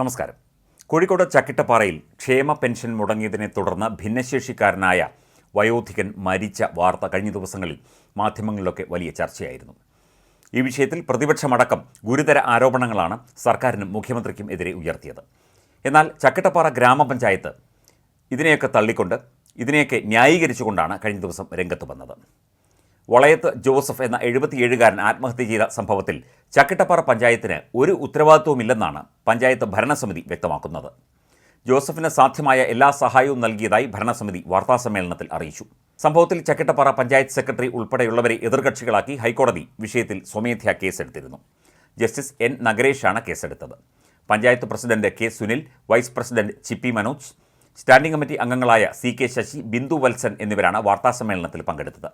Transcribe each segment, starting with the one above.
നമസ്കാരം. കോഴിക്കോട് ചക്കിട്ടപ്പാറയിൽ ക്ഷേമ പെൻഷൻ മുടങ്ങിയതിനെ തുടർന്ന് ഭിന്നശേഷിക്കാരനായ വയോധികൻ മരിച്ച വാർത്ത കഴിഞ്ഞ ദിവസങ്ങളിൽ മാധ്യമങ്ങളിലൊക്കെ വലിയ ചർച്ചയായിരുന്നു. ഈ വിഷയത്തിൽ പ്രതിപക്ഷമടക്കം ഗുരുതര ആരോപണങ്ങളാണ് സർക്കാരിനും മുഖ്യമന്ത്രിക്കും എതിരെ ഉയർത്തിയത്. എന്നാൽ ചക്കിട്ടപ്പാറ ഗ്രാമപഞ്ചായത്ത് ഇതിനെയൊക്കെ തള്ളിക്കൊണ്ട് ഇതിനെയൊക്കെ ന്യായീകരിച്ചുകൊണ്ടാണ് കഴിഞ്ഞ ദിവസം രംഗത്ത് വന്നത്. വളയത്ത് ജോസഫ് എന്ന എഴുപത്തിയേഴുകാരൻ ആത്മഹത്യ ചെയ്ത സംഭവത്തിൽ ചക്കിട്ടപ്പാറ പഞ്ചായത്തിന് ഒരു ഉത്തരവാദിത്വവുമില്ലെന്നാണ് പഞ്ചായത്ത് ഭരണസമിതി വ്യക്തമാക്കുന്നത്. ജോസഫിന് സാധ്യമായ എല്ലാ സഹായവും നൽകിയതായി ഭരണസമിതി വാർത്താസമ്മേളനത്തിൽ അറിയിച്ചു. സംഭവത്തിൽ ചക്കിട്ടപ്പാറ പഞ്ചായത്ത് സെക്രട്ടറി ഉൾപ്പെടെയുള്ളവരെ എതിർകക്ഷികളാക്കി ഹൈക്കോടതി വിഷയത്തിൽ സ്വമേധ്യാ കേസെടുത്തിരുന്നു. ജസ്റ്റിസ് എൻ നഗരേഷാണ് കേസെടുത്തത്. Panchayat president K Sunil vice president Chippy Manoj standing committee അംഗങ്ങളായ സി കെ ശശി ബിന്ദു വത്സൻ എന്നിവരാണ് വാർത്താസമ്മേളനത്തിൽ പങ്കെടുത്തത്.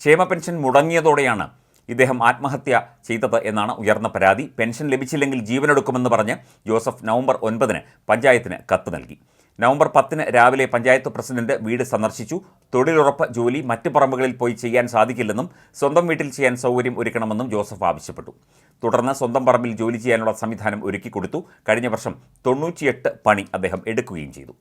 ക്ഷേമ പെൻഷൻ മുടങ്ങിയതോടെയാണ് ഇദ്ദേഹം ആത്മഹത്യ ചെയ്തത് എന്നാണ് ഉയർന്ന പരാതി. പെൻഷൻ ലഭിച്ചില്ലെങ്കിൽ ജീവനെടുക്കുമെന്ന് പറഞ്ഞ് ജോസഫ് നവംബർ ഒൻപതിന് പഞ്ചായത്തിന് കത്ത് നൽകി. നവംബർ പത്തിന് രാവിലെ പഞ്ചായത്ത് പ്രസിഡന്റ് വീട് സന്ദർശിച്ചു. തൊഴിലുറപ്പ് ജോലി മറ്റ് പറമ്പുകളിൽ പോയി ചെയ്യാൻ സാധിക്കില്ലെന്നും സ്വന്തം വീട്ടിൽ ചെയ്യാൻ സൗകര്യം ഒരുക്കണമെന്നും ജോസഫ് ആവശ്യപ്പെട്ടു. തുടർന്ന് സ്വന്തം പറമ്പിൽ ജോലി ചെയ്യാനുള്ള സംവിധാനം ഒരുക്കി കൊടുത്തു കഴിഞ്ഞ വർഷം തൊണ്ണൂറ്റിയെട്ട് പണി അദ്ദേഹം എടുക്കുകയും ചെയ്തു.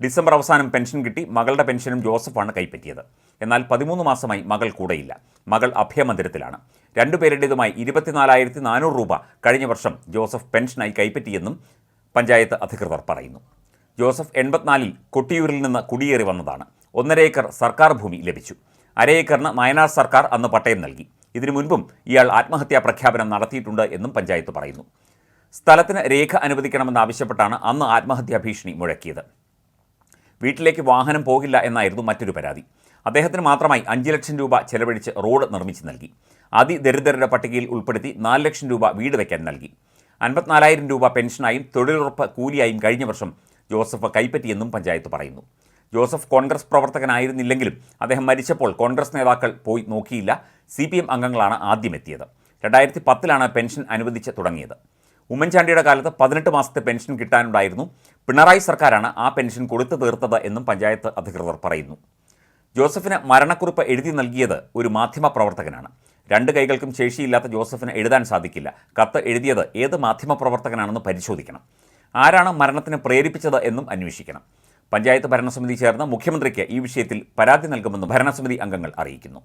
ഡിസംബർ അവസാനം പെൻഷൻ കിട്ടി മകളുടെ പെൻഷനും ജോസഫാണ് കൈപ്പറ്റിയത്. എന്നാൽ പതിമൂന്ന് മാസമായി മകൾ കൂടെയില്ല. മകൾ അഭയമന്ദിരത്തിലാണ് രണ്ടുപേരുടേതുമായി ഇരുപത്തിനാലായിരത്തി നാനൂറ് രൂപ കഴിഞ്ഞ വർഷം ജോസഫ് പെൻഷനായി കൈപ്പറ്റിയെന്നും പഞ്ചായത്ത് അധികൃതർ പറയുന്നു. ജോസഫ് എൺപത്തിനാലിൽ കൊട്ടിയൂരിൽ നിന്ന് കുടിയേറി വന്നതാണ്. ഒന്നര ഏക്കർ സർക്കാർ ഭൂമി ലഭിച്ചു. അര ഏക്കറിന് നയനാർ സർക്കാർ അന്ന് പട്ടയം നൽകി. ഇതിനു മുൻപും ഇയാൾ ആത്മഹത്യാ പ്രഖ്യാപനം നടത്തിയിട്ടുണ്ട് എന്നും പഞ്ചായത്ത് പറയുന്നു. സ്ഥലത്തിന് രേഖ അനുവദിക്കണമെന്നാവശ്യപ്പെട്ടാണ് അന്ന് ആത്മഹത്യാ ഭീഷണി മുഴക്കിയത്. വീട്ടിലേക്ക് വാഹനം പോകില്ല എന്നായിരുന്നു മറ്റൊരു പരാതി. അദ്ദേഹത്തിന് മാത്രമായി അഞ്ച് ലക്ഷം രൂപ ചെലവഴിച്ച് റോഡ് നിർമ്മിച്ച് നൽകി. അതിദരിദ്രരുടെ പട്ടികയിൽ ഉൾപ്പെടുത്തി നാല് ലക്ഷം രൂപ വീട് വയ്ക്കാൻ നൽകി. അൻപത്തിനാലായിരം രൂപ പെൻഷനായും തൊഴിലുറപ്പ് കൂലിയായും കഴിഞ്ഞ വർഷം ജോസഫ് കൈപ്പറ്റിയെന്നും പഞ്ചായത്ത് പറയുന്നു. ജോസഫ് കോൺഗ്രസ് പ്രവർത്തകനായിരുന്നില്ലെങ്കിലും അദ്ദേഹം മരിച്ചപ്പോൾ കോൺഗ്രസ് നേതാക്കൾ പോയി നോക്കിയില്ല. സി പി എം അംഗങ്ങളാണ് ആദ്യം എത്തിയത് രണ്ടായിരത്തി പത്തിലാണ് പെൻഷൻ അനുവദിച്ച് തുടങ്ങിയത്. ഉമ്മൻചാണ്ടിയുടെ കാലത്ത് പതിനെട്ട് മാസത്തെ പെൻഷൻ കിട്ടാനുണ്ടായിരുന്നു. പിണറായി സർക്കാരാണ് ആ പെൻഷൻ കൊടുത്തു തീർത്തത് എന്നും പഞ്ചായത്ത് അധികൃതർ പറയുന്നു. ജോസഫിന് മരണക്കുറിപ്പ് എഴുതി നൽകിയത് ഒരു മാധ്യമ പ്രവർത്തകനാണ്. രണ്ട് കൈകൾക്കും ശേഷിയില്ലാത്ത ജോസഫിന് എഴുതാൻ സാധിക്കില്ല. കത്ത് എഴുതിയത് ഏത് മാധ്യമ പ്രവർത്തകനാണെന്ന് പരിശോധിക്കണം. ആരാണ് മരണത്തിന് പ്രേരിപ്പിച്ചത് എന്നും അന്വേഷിക്കണം. പഞ്ചായത്ത് ഭരണസമിതി ചേർന്ന് മുഖ്യമന്ത്രിക്ക് ഈ വിഷയത്തിൽ പരാതി നൽകുമെന്ന് ഭരണസമിതി അംഗങ്ങൾ അറിയിക്കുന്നു.